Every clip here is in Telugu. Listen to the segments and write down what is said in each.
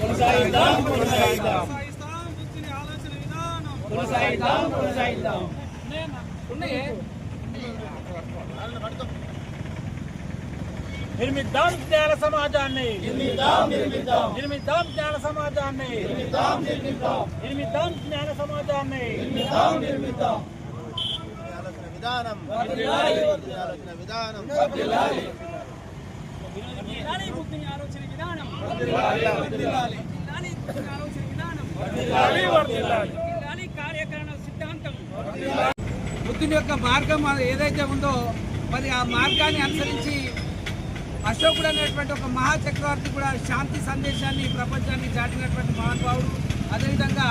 కొనసాగిద్దాం కొనసాగిద్దాం. కొనసాగిద్దాం కొనసాగిద్దాం. ఉన్నాయే? నిర్మిద్దాం జ్ఞాన సమాజాన్ని. నిర్మిద్దాం జ్ఞాన సమాజాన్ని. నిర్మిద్దాం జ్ఞాన సమాజాన్ని. విధానం. విధానం. ఆలోచన విధానం. ఆలోచన విధానం. కార్యకరణ సిద్ధాంతం. బుద్ధుని యొక్క మార్గం అది ఏదైతే ఉందో మరి ఆ మార్గాన్ని అనుసరించి అశోకుడు అనేటువంటి ఒక మహా చక్రవర్తి కూడా శాంతి సందేశాన్ని ప్రపంచాన్ని చాటినటువంటి మహానుభావుడు. అదేవిధంగా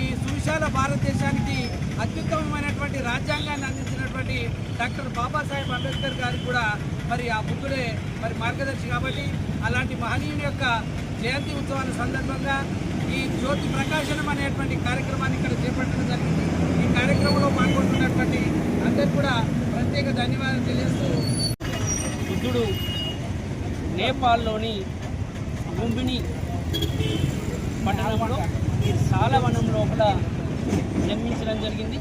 ఈ సువిశాల భారతదేశానికి అత్యుత్తమమైనటువంటి రాజ్యాంగాన్ని అందించినటువంటి డాక్టర్ బాబాసాహెబ్ అంబేద్కర్ గారు కూడా మరి ఆ బుద్ధుడే మరి మార్గదర్శి కాబట్టి అలాంటి మహనీయుని యొక్క జయంతి ఉత్సవాల సందర్భంగా ఈ జ్యోతి ప్రకాశనం అనేటువంటి కార్యక్రమాన్ని ఇక్కడ చేపట్టడం జరిగింది. ఈ కార్యక్రమంలో పాల్గొంటున్నటువంటి అందరికీ కూడా ప్రత్యేక ధన్యవాదాలు తెలియజేస్తూ బుద్ధుడు నేపాల్లోని లుంబిని పట్టణంలో సాలవనం లోపల జన్మించడం జరిగింది.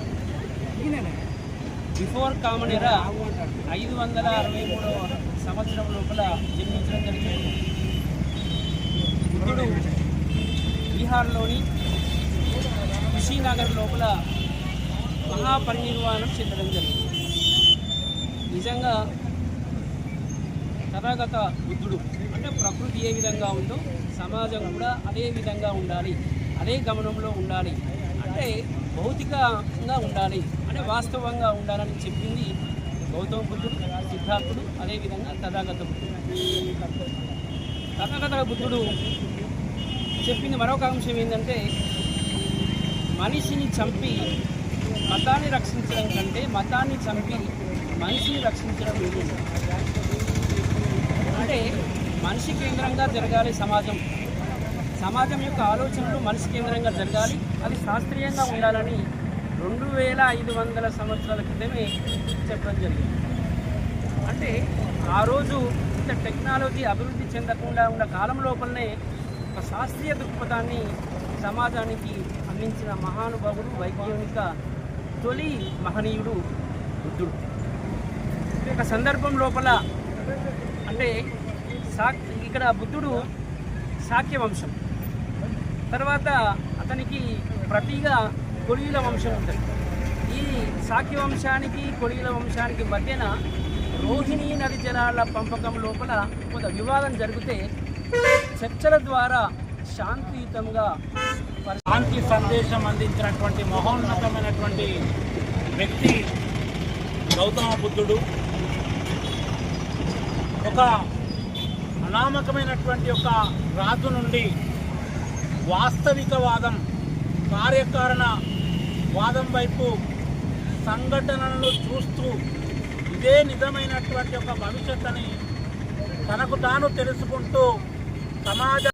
బిఫోర్ కామన్ ఎరా ఐదు వందల అరవై మూడవ సంవత్సరం లోపల జన్మించడం జరిగింది. బుద్ధుడు బీహార్లోని కుషీనగర్ లోపల మహాపరినిర్వాణం చెందడం జరిగింది. నిజంగా తథాగత బుద్ధుడు అంటే ప్రకృతి ఏ విధంగా ఉందో సమాజం కూడా అదే విధంగా ఉండాలి అదే గమనంలో ఉండాలి. అంటే భౌతికంగా ఉండాలి అంటే వాస్తవంగా ఉండాలని చెప్పింది గౌతమ బుద్ధుడు సిద్ధార్థుడు అదేవిధంగా తథాగత బుద్ధుడు. తథాగత బుద్ధుడు చెప్పింది మరొక అంశం ఏంటంటే మనిషిని చంపి మతాన్ని రక్షించడం కంటే మతాన్ని చంపి మనిషిని రక్షించడం మనిషి కేంద్రంగా జరగాలి సమాజం. సమాజం యొక్క ఆలోచనలు మనిషి కేంద్రంగా జరగాలి. అది శాస్త్రీయంగా ఉండాలని రెండు వేల ఐదు వందల సంవత్సరాల క్రితమే చెప్పడం జరిగింది. అంటే ఆ రోజు ఇంత టెక్నాలజీ అభివృద్ధి చెందకుండా ఉన్న కాలం లోపలనే ఒక శాస్త్రీయ దృక్పథాన్ని సమాజానికి అందించిన మహానుభావుడు వైజ్ఞానిక తొలి మహనీయుడు బుద్ధుడు. ఈ యొక్క సందర్భం లోపల అంటే సాక్ ఇక్కడ బుద్ధుడు శాక్య వంశం తర్వాత అతనికి ప్రతిగా కొలియుల వంశం ఉంటుంది. ఈ శాక్య వంశానికి కొలియుల వంశానికి మధ్యన రోహిణీ నది జలాల పంపకం లోపల కొంత వివాదం జరిగితే చర్చల ద్వారా శాంతియుతంగా శాంతి సందేశం అందించినటువంటి మహోన్నతమైనటువంటి వ్యక్తి గౌతమ బుద్ధుడు. ఒక అనామకమైనటువంటి ఒక రాజు నుండి వాస్తవికవాదం కార్యకారణ వాదం వైపు సంఘటనలను చూస్తూ ఇదే నిజమైనటువంటి ఒక భవిష్యత్తు అని తనకు తాను తెలుసుకుంటూ సమాజ